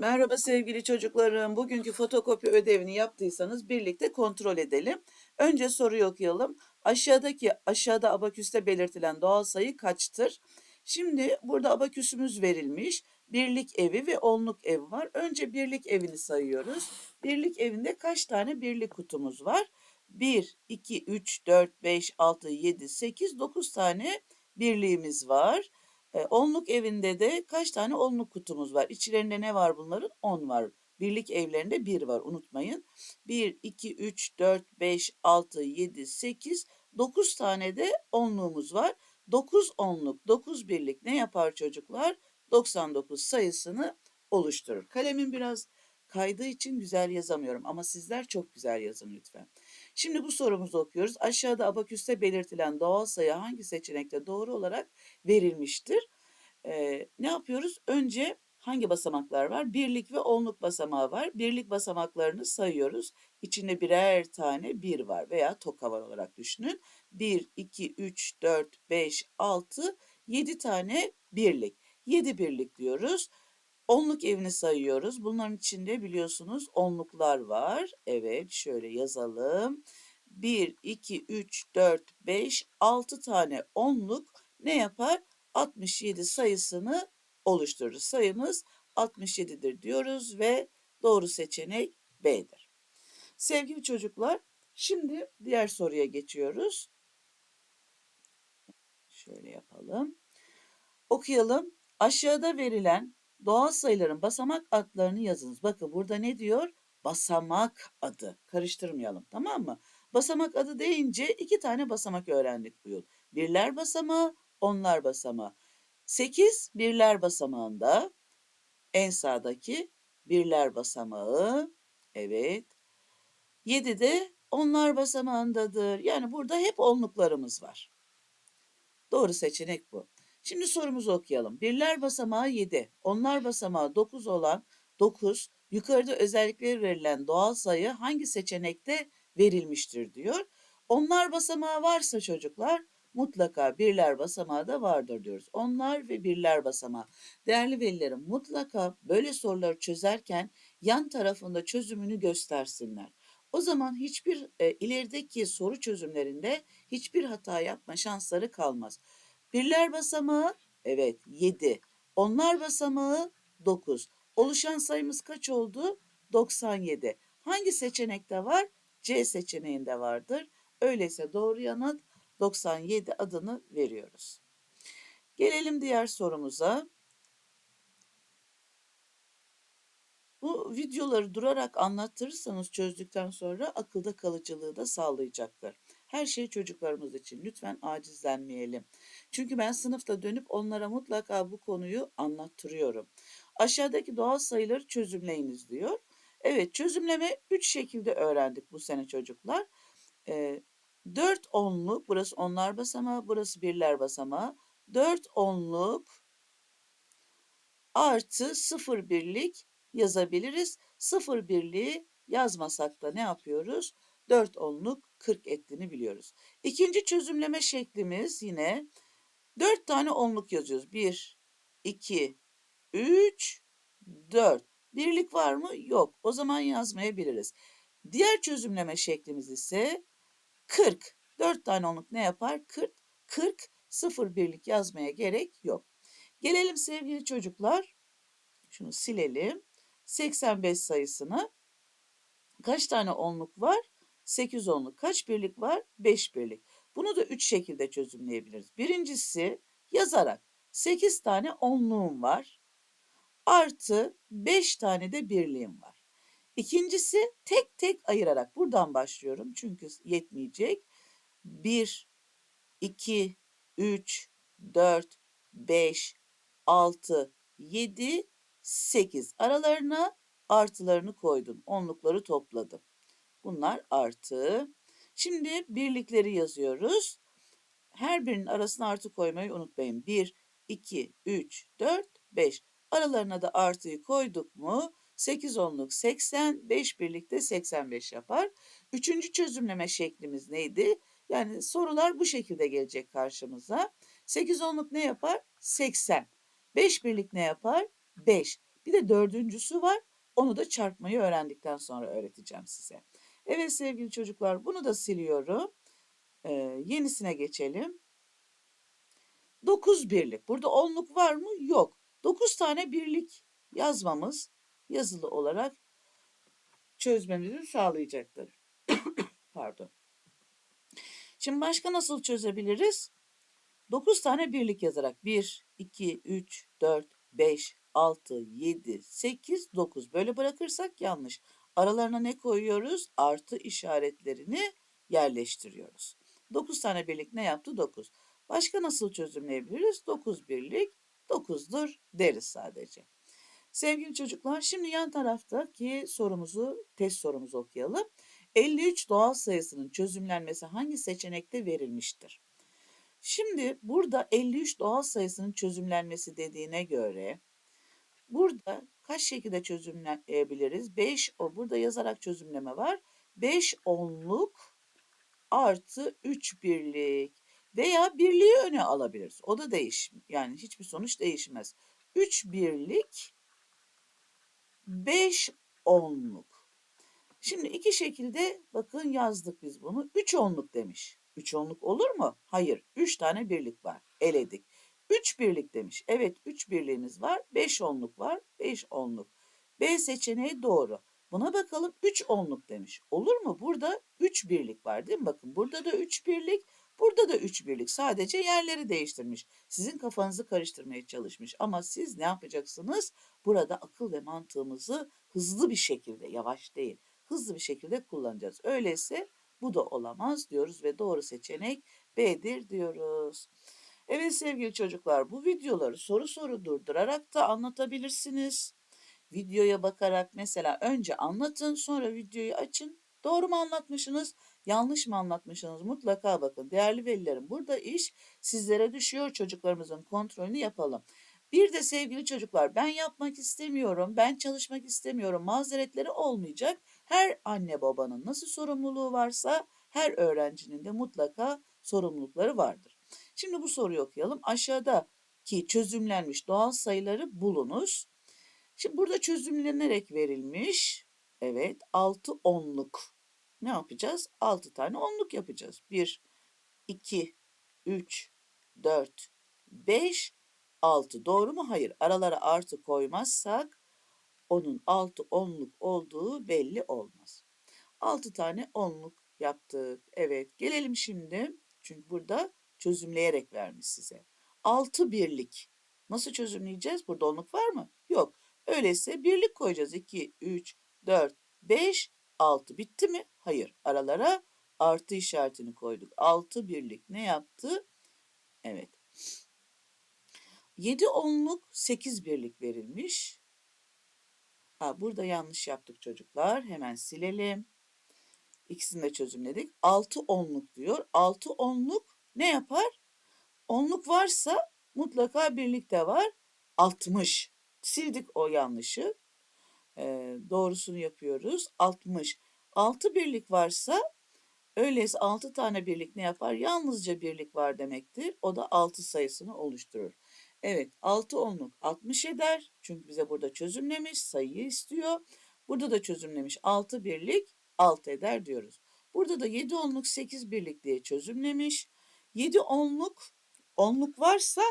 Merhaba sevgili çocuklarım. Bugünkü fotokopi ödevini yaptıysanız birlikte kontrol edelim. Önce soruyu okuyalım. Aşağıdaki aşağıda abaküste belirtilen doğal sayı kaçtır? Şimdi burada abaküsümüz verilmiş. Birlik evi ve onluk ev var. Önce birlik evini sayıyoruz. Birlik evinde kaç tane birlik kutumuz var? 1, 2, 3, 4, 5, 6, 7, 8, 9 tane birliğimiz var. Onluk evinde de kaç tane onluk kutumuz var? İçlerinde ne var bunların? 10 var. Birlik evlerinde 1 var unutmayın. 1, 2, 3, 4, 5, 6, 7, 8, 9 tane de onluğumuz var. 9 onluk, 9 birlik ne yapar çocuklar? 99 sayısını oluşturur. Kalemim biraz kaydığı için güzel yazamıyorum ama sizler çok güzel yazın lütfen. Şimdi bu sorumuzu okuyoruz. Aşağıda abaküste belirtilen doğal sayı hangi seçenekte doğru olarak verilmiştir? Ee, ne yapıyoruz? Önce hangi basamaklar var? Birlik ve onluk basamağı var. Birlik basamaklarını sayıyoruz. İçinde birer tane bir var veya toka var olarak düşünün. 1, 2, 3, 4, 5, 6, 7 tane birlik. 7 birlik diyoruz. Onluk evini sayıyoruz. Bunların içinde biliyorsunuz onluklar var. Evet şöyle yazalım. 1, 2, 3, 4, 5, 6 tane onluk ne yapar? 67 sayısını oluşturur. Sayımız 67'dir diyoruz ve doğru seçenek B'dir. Sevgili çocuklar, şimdi diğer soruya geçiyoruz. Şöyle yapalım. Okuyalım. Aşağıda verilen doğal sayıların basamak adlarını yazınız. Bakın burada ne diyor? Basamak adı. Karıştırmayalım tamam mı? Basamak adı deyince iki tane basamak öğrendik bu yıl. Birler basamağı, onlar basamağı. 8 birler basamağında en sağdaki birler basamağı. Evet. 7 de onlar basamağındadır. Yani burada hep onluklarımız var. Doğru seçenek bu. Şimdi sorumuzu okuyalım. Birler basamağı 7, onlar basamağı 9 olan 9, yukarıda özellikleri verilen doğal sayı hangi seçenekte verilmiştir diyor. Onlar basamağı varsa çocuklar mutlaka birler basamağı da vardır diyoruz. Onlar ve birler basamağı. Değerli velilerim mutlaka böyle soruları çözerken yan tarafında çözümünü göstersinler. O zaman hiçbir e, ilerideki soru çözümlerinde hiçbir hata yapma şansları kalmaz. Birler basamağı evet 7. Onlar basamağı 9. Oluşan sayımız kaç oldu? 97. Hangi seçenekte var? C seçeneğinde vardır. Öyleyse doğru yanıt 97 adını veriyoruz. Gelelim diğer sorumuza. Bu videoları durarak anlattırırsanız çözdükten sonra akılda kalıcılığı da sağlayacaktır. Her şey çocuklarımız için. Lütfen acizlenmeyelim. Çünkü ben sınıfta dönüp onlara mutlaka bu konuyu anlattırıyorum. Aşağıdaki doğal sayıları çözümleyiniz diyor. Evet çözümleme 3 şekilde öğrendik bu sene çocuklar. Ee, 4 onluk, burası onlar basamağı, burası birler basamağı. 4 onluk artı 0 birlik yazabiliriz. 0 birliği yazmasak da ne yapıyoruz? 4 onluk 40 ettiğini biliyoruz. İkinci çözümleme şeklimiz yine 4 tane onluk yazıyoruz. 1, 2, 3, 4. Birlik var mı? Yok. O zaman yazmayabiliriz. Diğer çözümleme şeklimiz ise 40. 4 tane onluk ne yapar? 40. 40. 0 birlik yazmaya gerek yok. Gelelim sevgili çocuklar. Şunu silelim. 85 sayısını. Kaç tane onluk var? 8 onluk. Kaç birlik var? 5 birlik. Bunu da 3 şekilde çözümleyebiliriz. Birincisi yazarak 8 tane onluğum var. Artı 5 tane de birliğim var. İkincisi tek tek ayırarak buradan başlıyorum çünkü yetmeyecek. 1, 2, 3, 4, 5, 6, 7, 8 aralarına artılarını koydum. Onlukları topladım. Bunlar artı. Şimdi birlikleri yazıyoruz. Her birinin arasına artı koymayı unutmayın. 1, 2, 3, 4, 5. Aralarına da artıyı koyduk mu 8 onluk 80, 5 birlikte 85 yapar. Üçüncü çözümleme şeklimiz neydi? Yani sorular bu şekilde gelecek karşımıza. 8 onluk ne yapar? 80. 5 birlik ne yapar? 5. Bir de dördüncüsü var. Onu da çarpmayı öğrendikten sonra öğreteceğim size. Evet sevgili çocuklar bunu da siliyorum. Ee, yenisine geçelim. 9 birlik. Burada onluk var mı? Yok. 9 tane birlik yazmamız yazılı olarak çözmemizi sağlayacaktır. Pardon. Şimdi başka nasıl çözebiliriz? 9 tane birlik yazarak 1, 2, 3, 4, 5, 6, 7, 8, 9 böyle bırakırsak yanlış. Aralarına ne koyuyoruz? Artı işaretlerini yerleştiriyoruz. 9 tane birlik ne yaptı? 9. Başka nasıl çözümleyebiliriz? 9 birlik 9'dur deriz sadece. Sevgili çocuklar şimdi yan taraftaki sorumuzu, test sorumuzu okuyalım. 53 doğal sayısının çözümlenmesi hangi seçenekte verilmiştir? Şimdi burada 53 doğal sayısının çözümlenmesi dediğine göre burada kaç şekilde çözümleyebiliriz? 5 o burada yazarak çözümleme var. 5 onluk artı 3 birlik veya birliği öne alabiliriz. O da değiş yani hiçbir sonuç değişmez. 3 birlik 5 onluk. Şimdi iki şekilde bakın yazdık biz bunu. 3 onluk demiş. 3 onluk olur mu? Hayır. 3 tane birlik var. Eledik. 3 birlik demiş. Evet 3 birliğimiz var. 5 onluk var. 5 onluk. B seçeneği doğru. Buna bakalım 3 onluk demiş. Olur mu? Burada 3 birlik var değil mi? Bakın burada da 3 birlik. Burada da 3 birlik. Sadece yerleri değiştirmiş. Sizin kafanızı karıştırmaya çalışmış. Ama siz ne yapacaksınız? Burada akıl ve mantığımızı hızlı bir şekilde, yavaş değil, hızlı bir şekilde kullanacağız. Öyleyse bu da olamaz diyoruz ve doğru seçenek B'dir diyoruz. Evet sevgili çocuklar bu videoları soru soru durdurarak da anlatabilirsiniz. Videoya bakarak mesela önce anlatın sonra videoyu açın. Doğru mu anlatmışsınız? Yanlış mı anlatmışsınız? Mutlaka bakın. Değerli velilerim burada iş sizlere düşüyor. Çocuklarımızın kontrolünü yapalım. Bir de sevgili çocuklar ben yapmak istemiyorum, ben çalışmak istemiyorum mazeretleri olmayacak. Her anne babanın nasıl sorumluluğu varsa her öğrencinin de mutlaka sorumlulukları vardır. Şimdi bu soruyu okuyalım. Aşağıdaki çözümlenmiş doğal sayıları bulunuz. Şimdi burada çözümlenerek verilmiş. Evet 6 onluk. Ne yapacağız? 6 tane onluk yapacağız. 1, 2, 3, 4, 5, 6. Doğru mu? Hayır. Aralara artı koymazsak onun 6 onluk olduğu belli olmaz. 6 tane onluk yaptık. Evet. Gelelim şimdi. Çünkü burada çözümleyerek vermiş size. 6 birlik. Nasıl çözümleyeceğiz? Burada onluk var mı? Yok. Öyleyse birlik koyacağız. 2, 3, 4, 5, 6. Bitti mi? Hayır. Aralara artı işaretini koyduk. 6 birlik ne yaptı? Evet. 7 onluk 8 birlik verilmiş. Ha, burada yanlış yaptık çocuklar. Hemen silelim. İkisini de çözümledik. 6 onluk diyor. 6 onluk ne yapar? Onluk varsa mutlaka birlik de var. 60. Sildik o yanlışı. Ee, doğrusunu yapıyoruz. 60. 6 birlik varsa öyleyse 6 tane birlik ne yapar? Yalnızca birlik var demektir. O da 6 sayısını oluşturur. Evet 6 onluk 60 eder. Çünkü bize burada çözümlemiş sayıyı istiyor. Burada da çözümlemiş 6 birlik 6 eder diyoruz. Burada da 7 onluk 8 birlik diye çözümlemiş. 7 onluk onluk varsa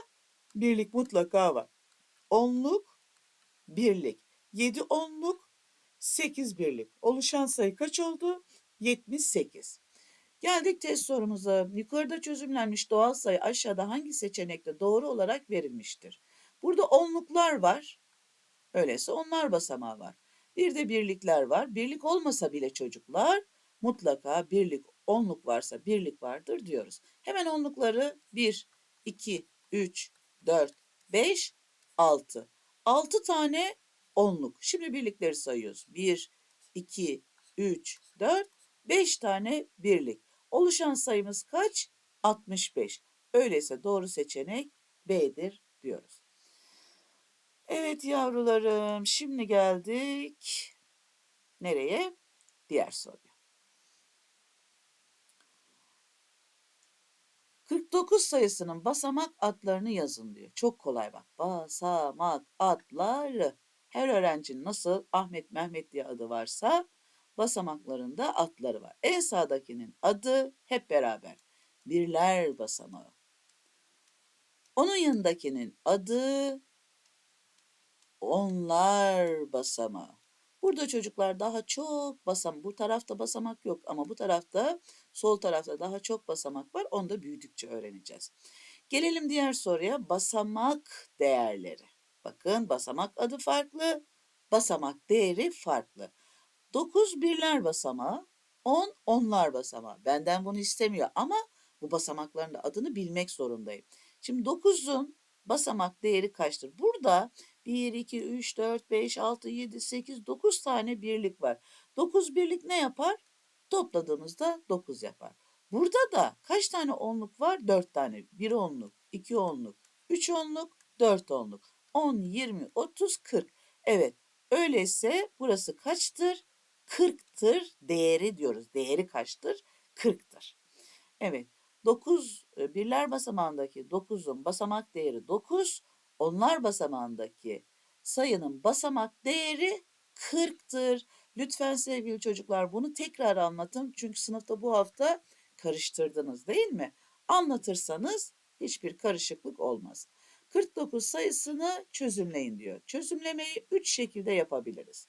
birlik mutlaka var. Onluk birlik. 7 onluk 8 birlik. Oluşan sayı kaç oldu? 78. Geldik test sorumuza. Yukarıda çözümlenmiş doğal sayı aşağıda hangi seçenekte doğru olarak verilmiştir? Burada onluklar var. Öyleyse onlar basamağı var. Bir de birlikler var. Birlik olmasa bile çocuklar mutlaka birlik, onluk varsa birlik vardır diyoruz. Hemen onlukları 1, 2, 3, 4, 5, 6. 6 tane onluk. Şimdi birlikleri sayıyoruz. 1, 2, 3, 4, 5 tane birlik. Oluşan sayımız kaç? 65. Öyleyse doğru seçenek B'dir diyoruz. Evet yavrularım şimdi geldik nereye? Diğer soruya. 49 sayısının basamak adlarını yazın diyor. Çok kolay bak. Basamak adları. Her öğrencinin nasıl Ahmet Mehmet diye adı varsa basamaklarında adları var. En sağdakinin adı hep beraber birler basamağı. Onun yanındakinin adı onlar basamağı. Burada çocuklar daha çok basam. Bu tarafta basamak yok ama bu tarafta sol tarafta daha çok basamak var. Onu da büyüdükçe öğreneceğiz. Gelelim diğer soruya. Basamak değerleri. Bakın basamak adı farklı, basamak değeri farklı. 9 birler basamağı, 10 onlar basamağı. Benden bunu istemiyor ama bu basamakların da adını bilmek zorundayım. Şimdi 9'un basamak değeri kaçtır? Burada 1, 2, 3, 4, 5, 6, 7, 8, 9 tane birlik var. 9 birlik ne yapar? Topladığımızda 9 yapar. Burada da kaç tane onluk var? 4 tane. 1 onluk, 2 onluk, 3 onluk, 4 onluk. 10, 20, 30, 40. Evet. Öyleyse burası kaçtır? 40'tır değeri diyoruz. Değeri kaçtır? 40'tır. Evet. 9 e, birler basamağındaki 9'un basamak değeri 9. Onlar basamağındaki sayının basamak değeri 40'tır. Lütfen sevgili çocuklar bunu tekrar anlatın. Çünkü sınıfta bu hafta karıştırdınız değil mi? Anlatırsanız hiçbir karışıklık olmaz. 49 sayısını çözümleyin diyor. Çözümlemeyi 3 şekilde yapabiliriz.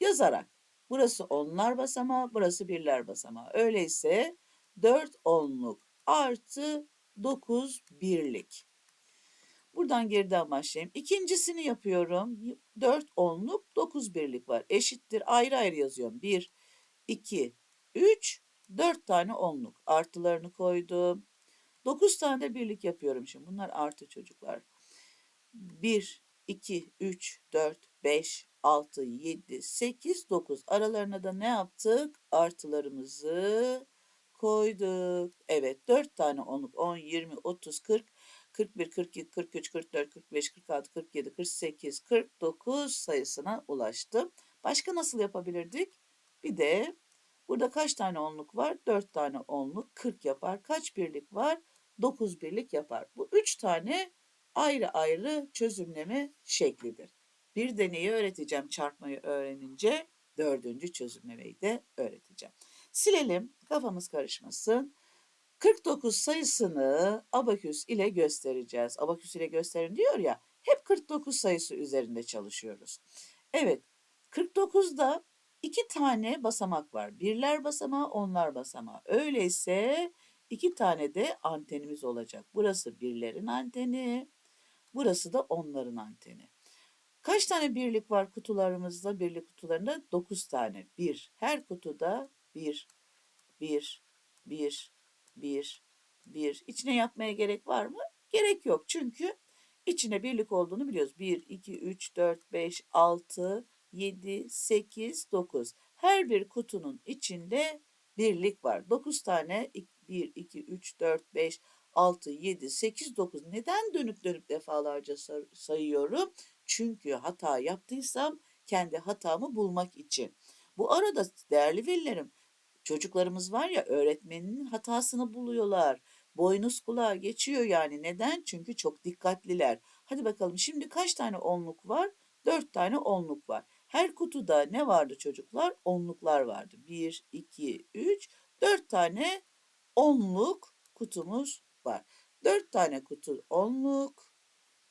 Yazarak. Burası onlar basamağı, burası birler basamağı. Öyleyse 4 onluk artı 9 birlik. Buradan geriden başlayayım. İkincisini yapıyorum. 4 onluk 9 birlik var. Eşittir ayrı ayrı yazıyorum. 1, 2, 3, 4 tane onluk. Artılarını koydum. 9 tane de birlik yapıyorum şimdi. Bunlar artı çocuklar. 1, 2, 3, 4, 5, 6, 7, 8, 9. Aralarına da ne yaptık? Artılarımızı koyduk. Evet 4 tane onluk 10, 20, 30, 40, 41, 42, 43, 44, 45, 46, 47, 48, 49 sayısına ulaştım. Başka nasıl yapabilirdik? Bir de burada kaç tane onluk var? 4 tane onluk 40 yapar. Kaç birlik var? 9 birlik yapar. Bu 3 tane ayrı ayrı çözümleme şeklidir. Bir deneyi öğreteceğim çarpmayı öğrenince dördüncü çözümlemeyi de öğreteceğim. Silelim kafamız karışmasın. 49 sayısını abaküs ile göstereceğiz. Abaküs ile gösterin diyor ya hep 49 sayısı üzerinde çalışıyoruz. Evet 49'da iki tane basamak var. Birler basamağı, onlar basamağı. Öyleyse iki tane de antenimiz olacak. Burası birlerin anteni, burası da onların anteni. Kaç tane birlik var kutularımızda? Birlik kutularında 9 tane. Bir. Her kutuda bir, bir, bir, bir, bir. İçine yapmaya gerek var mı? Gerek yok. Çünkü içine birlik olduğunu biliyoruz. 1, 2, 3, 4, 5, 6, 7, 8, 9. Her bir kutunun içinde birlik var. 9 tane 1, 2, 3, 4, 5, 6, 7, 8, 9. Neden dönüp dönüp defalarca sayıyorum? Çünkü hata yaptıysam kendi hatamı bulmak için. Bu arada değerli velilerim çocuklarımız var ya öğretmeninin hatasını buluyorlar. Boynuz kulağa geçiyor yani. Neden? Çünkü çok dikkatliler. Hadi bakalım şimdi kaç tane onluk var? Dört tane onluk var. Her kutuda ne vardı çocuklar? Onluklar vardı. Bir, iki, üç, dört tane onluk kutumuz var. Dört tane kutu onluk,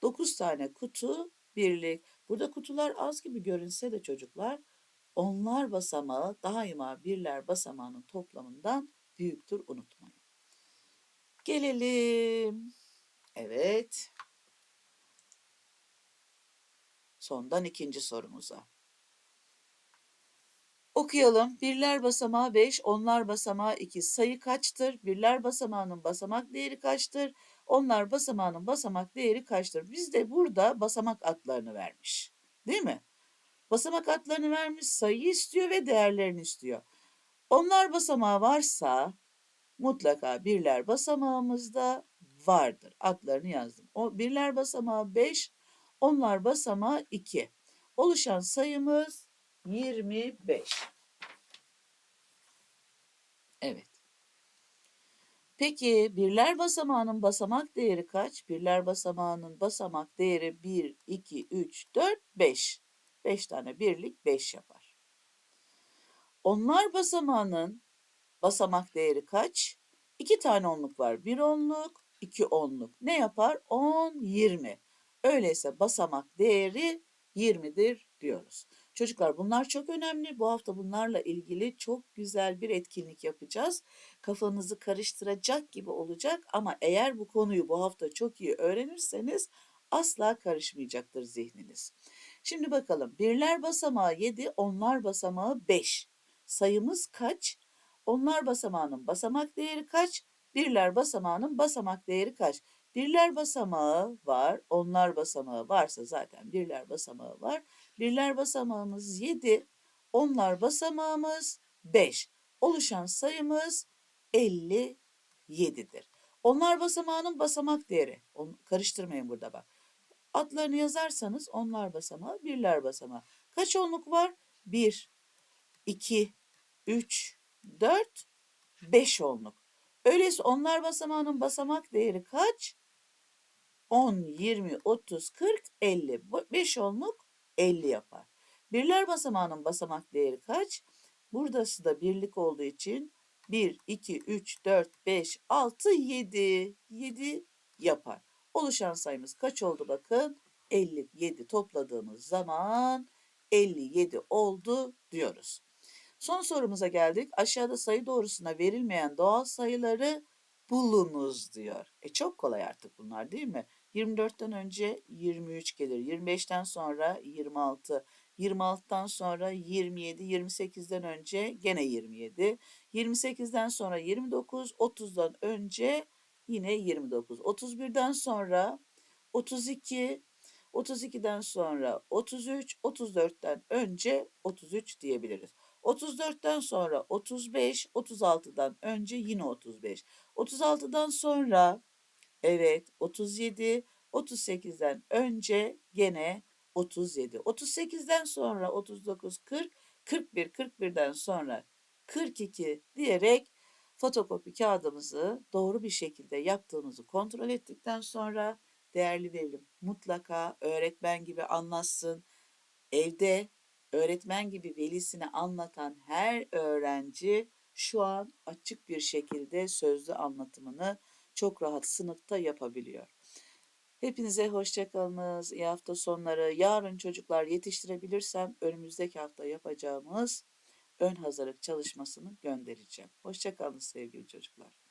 dokuz tane kutu birlik. Burada kutular az gibi görünse de çocuklar onlar basamağı daima birler basamağının toplamından büyüktür unutmayın. Gelelim. Evet. Sondan ikinci sorumuza. Okuyalım. Birler basamağı 5, onlar basamağı 2. Sayı kaçtır? Birler basamağının basamak değeri kaçtır? Onlar basamağının basamak değeri kaçtır? Biz de burada basamak adlarını vermiş. Değil mi? Basamak adlarını vermiş, sayı istiyor ve değerlerini istiyor. Onlar basamağı varsa mutlaka birler basamağımızda vardır. Adlarını yazdım. O birler basamağı 5, onlar basamağı 2. Oluşan sayımız 25. Evet. Peki birler basamağının basamak değeri kaç? Birler basamağının basamak değeri 1, 2, 3, 4, 5. 5 tane birlik 5 yapar. Onlar basamağının basamak değeri kaç? 2 tane onluk var. 1 onluk, 2 onluk. Ne yapar? 10, 20. Öyleyse basamak değeri 20'dir diyoruz. Çocuklar bunlar çok önemli. Bu hafta bunlarla ilgili çok güzel bir etkinlik yapacağız. Kafanızı karıştıracak gibi olacak ama eğer bu konuyu bu hafta çok iyi öğrenirseniz asla karışmayacaktır zihniniz. Şimdi bakalım. Birler basamağı 7, onlar basamağı 5. Sayımız kaç? Onlar basamağının basamak değeri kaç? Birler basamağının basamak değeri kaç? Birler basamağı var, onlar basamağı varsa zaten birler basamağı var. Birler basamağımız 7, onlar basamağımız 5. Oluşan sayımız 57'dir. Onlar basamağının basamak değeri. Onu karıştırmayın burada bak. Adlarını yazarsanız onlar basamağı, birler basamağı. Kaç onluk var? 1, 2, 3, 4, 5 onluk. Öyleyse onlar basamağının basamak değeri kaç? 10, 20, 30, 40, 50. 5 onluk 50 yapar. Birler basamağının basamak değeri kaç? Buradası da birlik olduğu için 1, 2, 3, 4, 5, 6, 7. 7 yapar. Oluşan sayımız kaç oldu bakın? 57 topladığımız zaman 57 oldu diyoruz. Son sorumuza geldik. Aşağıda sayı doğrusuna verilmeyen doğal sayıları bulunuz diyor. E çok kolay artık bunlar değil mi? 24'ten önce 23 gelir. 25'ten sonra 26. 26'dan sonra 27. 28'den önce gene 27. 28'den sonra 29. 30'dan önce yine 29. 31'den sonra 32. 32'den sonra 33. 34'ten önce 33 diyebiliriz. 34'ten sonra 35, 36'dan önce yine 35. 36'dan sonra evet 37, 38'den önce gene 37. 38'den sonra 39, 40, 41, 41'den sonra 42 diyerek fotokopi kağıdımızı doğru bir şekilde yaptığımızı kontrol ettikten sonra değerli verim mutlaka öğretmen gibi anlatsın. Evde öğretmen gibi velisine anlatan her öğrenci şu an açık bir şekilde sözlü anlatımını çok rahat sınıfta yapabiliyor. Hepinize hoşçakalınız. İyi hafta sonları. Yarın çocuklar yetiştirebilirsem önümüzdeki hafta yapacağımız ön hazırlık çalışmasını göndereceğim. Hoşçakalın sevgili çocuklar.